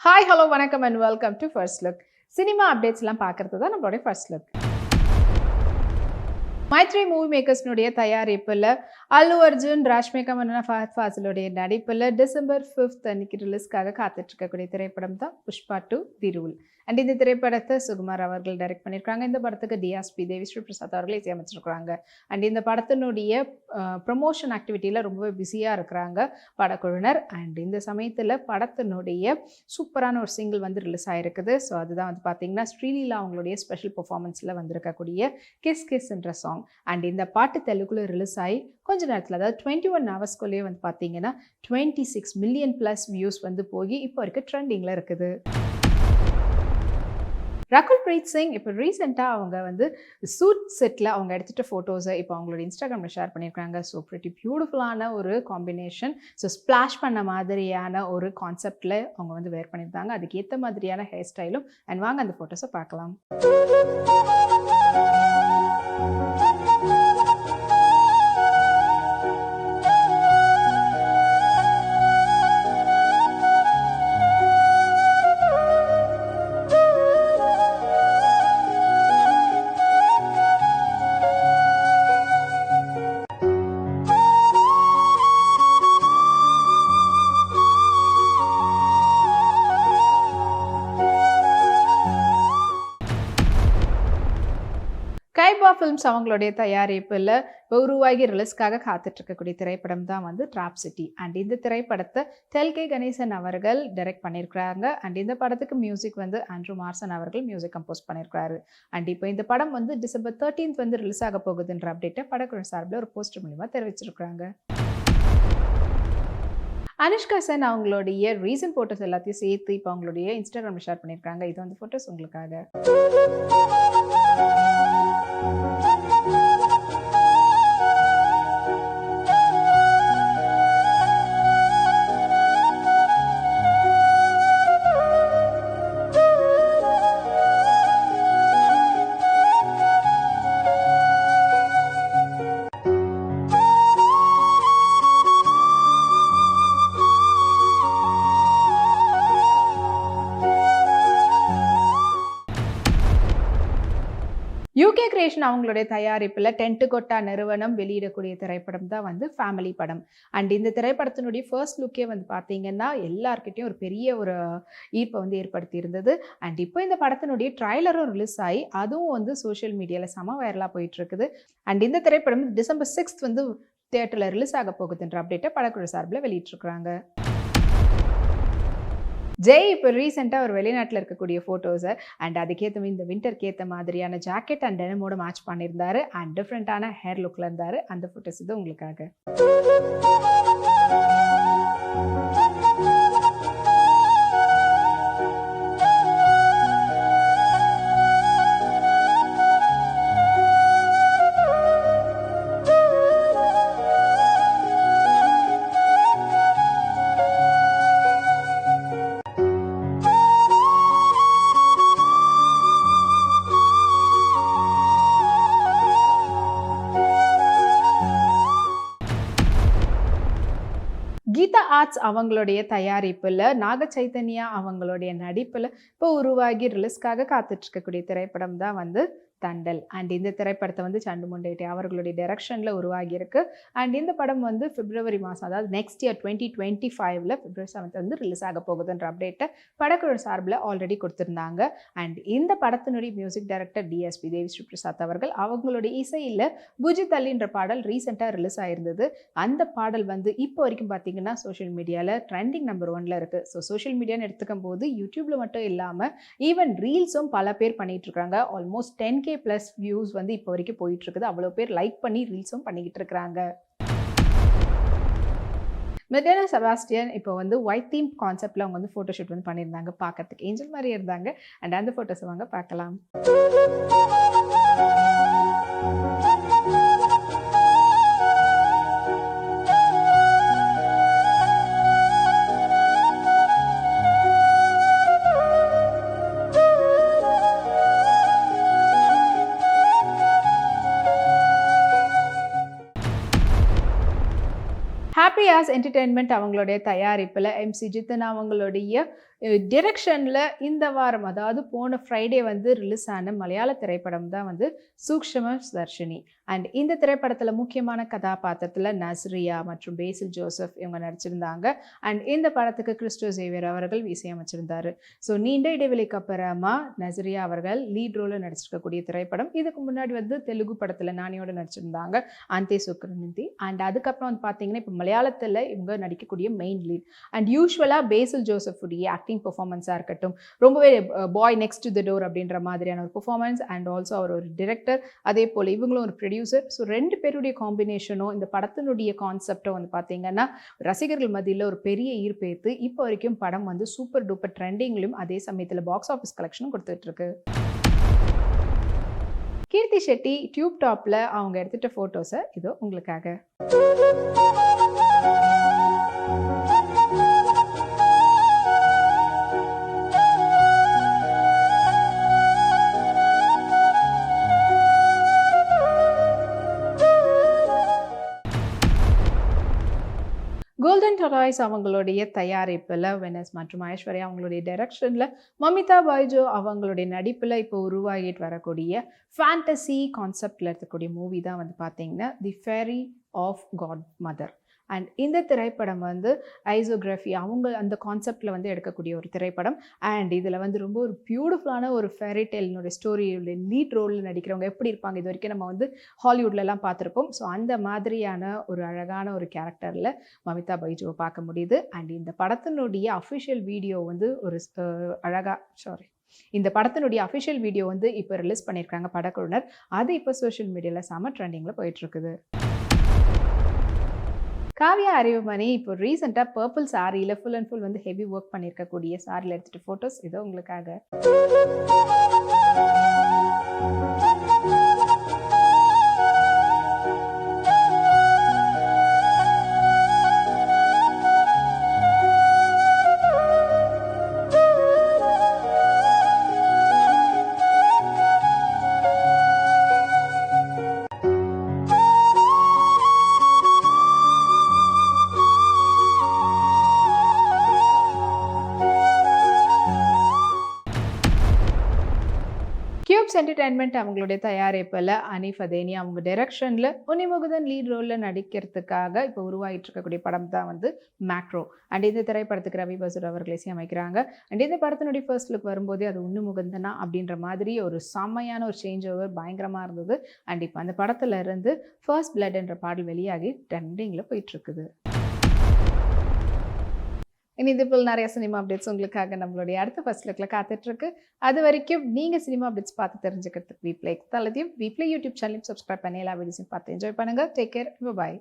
Hi hello வணக்கம் and welcome to first look cinema அப்டேட்ஸ்லாம் பார்க்கறது தான் நம்மளுடைய ஃபர்ஸ்ட் லுக் மைத்ரி மூவி மேக்கர்ஸ்னுடைய தயாரிப்பில் அல்லு அர்ஜுன் ராஷ்மிகா மன்னனா ஃபஹத் ஃபாசிலுடைய நடிப்பில் டிசம்பர் ஃபிஃப்த் அன்னைக்கு ரிலீஸ்க்காக காத்துட்டு இருக்கக்கூடிய திரைப்படம் தான் Pushpa two the rule and இந்த திரைப்படத்தை சுகுமார் அவர்கள் டைரக்ட் பண்ணியிருக்காங்க. இந்த படத்துக்கு டிஎஸ்பி தேவி ஸ்ரீ பிரசாத் அவர்கள் இசையமைச்சிருக்கிறாங்க. அண்ட் இந்த படத்தினுடைய ப்ரொமோஷன் ஆக்டிவிட்டியில் ரொம்பவே பிஸியாக இருக்கிறாங்க படக்குழுவினர். அண்ட் இந்த சமயத்தில் படத்தினுடைய சூப்பரான ஒரு சிங்கிள் வந்து ரிலீஸ் ஆகிருக்குது ஸோ அதுதான் வந்து பார்த்தீங்கன்னா ஸ்ரீலீலா அவங்களுடைய ஸ்பெஷல் பெர்ஃபார்மன்ஸில் வந்திருக்கக்கூடிய கிஸ் கிஸ் என்ற சாங் அண்ட் இந்த பாட்டு தெலுங்குல ரிலீஸ் ஆகி கொஞ்ச நேரத்தில் அதாவது டுவெண்ட்டி ஒன் ஹவர்ஸ்க்குள்ளேயே வந்து பார்த்தீங்கன்னா twenty six million plus views வந்து போய் இப்போ வரைக்கும் ட்ரெண்டிங்கில் இருக்குது. ரகுல் பிரீத் சிங் இப்போ ரீசெண்டாக அவங்க வந்து சூட் செட்டில் அவங்க எடுத்துகிட்ட ஃபோட்டோஸை இப்போ அவங்களோட இன்ஸ்டாகிராமில் ஷேர் பண்ணியிருக்காங்க ஸோ ப்ரிட்டி பியூட்டிஃபுல்லான ஒரு காம்பினேஷன் ஸோ ஸ்ப்ளாஷ் பண்ண மாதிரியான ஒரு கான்செப்டில் அவங்க வந்து வேர் பண்ணியிருந்தாங்க அதுக்கு ஏற்ற மாதிரியான ஹேர் ஸ்டைலும் அண்ட் வாங்க அந்த ஃபோட்டோஸை பார்க்கலாம். ஃபிலிம்ஸ் அவங்களுடைய தயாரிப்பில் இப்போ உருவாகி ரிலீஸ்க்காக காத்துட்டு இருக்கக்கூடிய திரைப்படம் தான் வந்து ட்ராப் சிட்டி அண்ட் இந்த திரைப்படத்தை தெல்கே கணேசன் அவர்கள் டைரக்ட் பண்ணியிருக்கிறாங்க அண்ட் இந்த படத்துக்கு மியூசிக் வந்து ஆண்ட்ரூ மார்சன் அவர்கள் மியூசிக் கம்போஸ் பண்ணியிருக்கிறாரு அண்ட் இப்போ இந்த படம் வந்து டிசம்பர் தேர்ட்டீன்த் வந்து ரிலீஸ் ஆக போகுதுன்ற அப்டேட்டை படக்குழு சார்பில் ஒரு போஸ்டர் மூலிமா தெரிவிச்சிருக்கிறாங்க. அனுஷ்கா சென் அவங்களுடைய ரீசன் ஃபோட்டோஸ் எல்லாத்தையும் சேர்த்து இப்போ அவங்களுடைய இன்ஸ்டாகிராமில் ஷேர் பண்ணியிருக்காங்க இது வந்து ஃபோட்டோஸ் உங்களுக்காக. யூகே கிரியேஷன் அவங்களுடைய தயாரிப்பில் டென்ட்டு கொட்டா நிறுவனம் வெளியிடக்கூடிய திரைப்படம் தான் வந்து ஃபேமிலி படம். அண்ட் இந்த திரைப்படத்தினுடைய ஃபர்ஸ்ட் லுக்கே வந்து பார்த்தீங்கன்னா எல்லாருக்கிட்டையும் ஒரு பெரிய ஒரு ஈர்ப்பை வந்து ஏற்படுத்தி இருந்தது அண்ட் இப்போ இந்த படத்தினுடைய ட்ரைலரும் ரிலீஸ் ஆகி அதுவும் வந்து சோஷியல் மீடியாவில் செம வைரலாக போயிட்டுருக்குது. அண்ட் இந்த திரைப்படம் டிசம்பர் சிக்ஸ்த் வந்து தியேட்டரில் ரிலீஸ் ஆக போகுதுன்ற அப்டேட்டை படக்குழு சார்பில் வெளியிட்டிருக்கிறாங்க. ஜெய் இப்போ ரீசெண்டாக ஒரு வெளிநாட்டில் இருக்கக்கூடிய ஃபோட்டோஸை அண்ட் அதுக்கேற்ற இந்த வின்டருக்கு ஏற்ற மாதிரியான ஜாக்கெட் அண்ட் டெனமோட மேட்ச் பண்ணியிருந்தாரு. அண்ட் டிஃப்ரெண்ட்டான ஹேர் லுக்கில் இருந்தார். அந்த ஃபோட்டோஸ் இது உங்களுக்காக. ஆர்ட்ஸ் அவங்களுடைய தயாரிப்பில் நாக சைத்தன்யா அவங்களுடைய நடிப்பில் இப்போ உருவாகி ரிலீஸ்க்காக காத்துட்டு இருக்கக்கூடிய திரைப்படம் தான் வந்து தண்டல். அண்ட் இந்த திரைப்படத்தை வந்து சண்டு முண்டேட்டி அவர்களுடைய டைரக்ஷனில் உருவாகியிருக்கு. அண்ட் இந்த படம் வந்து பிப்ரவரி மாதம் அதாவது நெக்ஸ்ட் இயர் டுவெண்ட்டி டுவெண்ட்டி ஃபைவ்ல பிப்ரவரி செவன்த் வந்து ரிலீஸ் ஆக போகுதுன்ற அப்டேட்டை படக்குழு சார்பில் ஆல்ரெடி கொடுத்துருந்தாங்க. அண்ட் இந்த படத்தினுடைய music director DSP Devi Sri Prasad அவர்கள் அவங்களுடைய இசையில் புஜி தள்ளின்ற பாடல் ரீசெண்டாக ரிலீஸ் ஆயிருந்தது. அந்த பாடல் வந்து இப்போ வரைக்கும் பார்த்தீங்கன்னா சோஷியல் மீடியாவில் ட்ரெண்டிங் நம்பர் ஒன்ல இருக்குது ஸோ சோஷியல் மீடியான்னு எடுத்துக்கும் போது யூடியூப்பில் மட்டும் இல்லாமல் ஈவன் ரீல்ஸும் பல பேர் பண்ணிகிட்டு இருக்காங்க. Almost ten K plus views வந்து இப்போ வரைக்கும் போயிட்டு இருக்குது. அவ்வளோ பேர் லைக் பண்ணி ரீல்ஸும் பண்ணிக்கிட்டு இருக்கிறாங்க மெதேனா செபாஸ்டியன் இப்போ வந்து ஒயிட் தீம் கான்செப்டில் அவங்க வந்து ஃபோட்டோஷூட் வந்து பண்ணியிருந்தாங்க பார்க்கறதுக்கு. ஏஞ்சல் மாதிரி இருந்தாங்க. அண்ட் அந்த ஃபோட்டோஸை வாங்க பார்க்கலாம். ஹாப்பி ஆஸ் என்டர்டெயின்மெண்ட் அவங்களுடைய தயாரிப்பில் எம் ஜித்தன் அவங்களுடைய டிரெக்ஷனில் இந்த வாரம் அதாவது போன ஃப்ரைடே வந்து ரிலீஸ் ஆன மலையாள திரைப்படம் தான் வந்து சூக்ஷ்ம தர்ஷினி. அண்ட் இந்த திரைப்படத்தில் முக்கியமான கதாபாத்திரத்தில் நஸ்ரியா மற்றும் பேசில் ஜோசப் இவங்க நடிச்சிருந்தாங்க. அண்ட் இந்த படத்துக்கு கிறிஸ்டோ சேவியர் அவர்கள் இசையமைச்சிருந்தார். ஸோ நீண்ட இடைவெளிக்கு அப்புறமா நஸ்ரியா அவர்கள் லீட் ரோலில் நடிச்சிருக்கக்கூடிய திரைப்படம். இதுக்கு முன்னாடி வந்து தெலுங்கு படத்தில் நானியோட நடிச்சிருந்தாங்க அந்தே சுக்ரநிதி அண்ட் அதுக்கப்புறம் வந்து பார்த்தீங்கன்னா இப்போ மலையாளத்தில் இவங்க நடிக்கக்கூடிய மெயின் லீட் அண்ட் யூஸ்வலாக பேசில் ஜோசஃபுடைய ஆக்டிங் பெர்ஃபார்மன்ஸாக இருக்கட்டும். ரொம்பவே boy next to the door அப்படின்ற மாதிரியான ஒரு பெர்ஃபார்மன்ஸ் அண்ட் ஆல்சோ அவர் ஒரு டிரெக்டர் அதே போல் இவங்களும் ஒரு ப்ரொடியூசர் ஸோ ரெண்டு பேருடைய காம்பினேஷனும் இந்த படத்தினுடைய கான்செப்டும் வந்து பார்த்தீங்கன்னா ரசிகர்கள் மத்தியில் ஒரு பெரிய ஈர்ப்பேத்து இப்போ வரைக்கும் படம் வந்து சூப்பர் டூப்பர் ட்ரெண்டிங்லையும் அதே சமயத்தில் பாக்ஸ் ஆஃபீஸ் கலெக்ஷனும் கொடுத்துட்டு இருக்கு. கீர்த்தி ஷெட்டி டியூப் டாப்பில் அவங்க எடுத்துட்ட ஃபோட்டோஸை இதோ உங்களுக்காக. கோல்டன் டொராய்ஸ் அவங்களுடைய தயாரிப்பில் வெனஸ் மற்றும் ஐஸ்வர்யா அவங்களுடைய டைரக்ஷனில் மமிதா பாய்ஜோ அவங்களுடைய நடிப்பில் இப்போ உருவாகிட்டு வரக்கூடிய ஃபேண்டசி கான்செப்டில் இருக்கக்கூடிய மூவி தான் வந்து பார்த்தீங்கன்னா the fairy of god mother and இந்த திரைப்படம் வந்து ஐசோகிராஃபி அவங்க அந்த கான்செப்டில் வந்து எடுக்கக்கூடிய ஒரு திரைப்படம். அண்ட் இதில் வந்து ரொம்ப ஒரு பியூட்டிஃபுல்லான ஒரு ஃபேரிடெயிலினுடைய ஸ்டோரியுடைய லீட் ரோலில் நடிக்கிறவங்க எப்படி இருப்பாங்க இது வரைக்கும் நம்ம வந்து ஹாலிவுட்லலாம் பார்த்துருப்போம். ஸோ அந்த மாதிரியான ஒரு அழகான ஒரு கேரக்டரில் மமிதா பைஜுவை பார்க்க முடியுது. அண்ட் இந்த படத்தினுடைய அஃபிஷியல் வீடியோ வந்து ஒரு அழகாக சாரி இந்த படத்தினுடைய அஃபிஷியல் வீடியோ வந்து இப்போ ரிலீஸ் பண்ணியிருக்காங்க படக்குழுனர் அது இப்போ சோஷியல் மீடியாவில் செம ட்ரெண்டிங்கில் போயிட்டுருக்குது காவியா அறிவுமணி இப்போ ரீசெண்டாக பர்பிள் சாரியில் ஃபுல் அண்ட் ஃபுல் வந்து ஹெவி ஒர்க் பண்ணியிருக்கக்கூடிய சாரியில் எடுத்துகிட்டு ஃபோட்டோஸ் இதோ உங்களுக்காக. என்டர்டைன்மெண்ட் அவங்களுடைய தயாரிப்பில் அனீஃப் அதேனி அவங்க டைரக்ஷனில் உன்னிமுகுதன் லீட் ரோலில் நடிக்கிறதுக்காக இப்போ உருவாகிட்டு இருக்கக்கூடிய படம் தான் வந்து மேக்ரோ அண்ட் இந்த திரைப்படத்துக்கு ரவி பசூர் அவர்கள் இசையமைக்கிறாங்க. அண்ட் இந்த படத்தினுடைய ஃபர்ஸ்ட் லுக் வரும்போதே அது உன்னிமுகுந்தனா அப்படின்ற மாதிரி ஒரு செம்மையான ஒரு சேஞ்ச் ஓவர் பயங்கரமாக இருந்தது. அண்ட் இப்போ அந்த படத்துல இருந்து ஃபர்ஸ்ட் பிளட் என்ற பாடல் வெளியாகி ட்ரெண்டிங்கில் போயிட்டுருக்குது இனி இது போல் நிறைய சினிமா அப்டேட்ஸ் உங்களுக்காக நம்மளுடைய அடுத்த ஃபர்ஸ்ட் லுக்கில் காத்துட்ருக்கு. அது வரைக்கும் நீங்கள் சினிமா அப்டேட்ஸ் பார்த்து தெரிஞ்சுக்கிறதுக்கு வீப்ளே தளத்தையும் வீப்ளே யூடியூப் சேனலையும் சப்ஸ்கிரைப் பண்ணி எல்லா வீடியோஸையும் பார்த்து என்ஜாய் பண்ணுங்கள் டேக் கேர் பாய்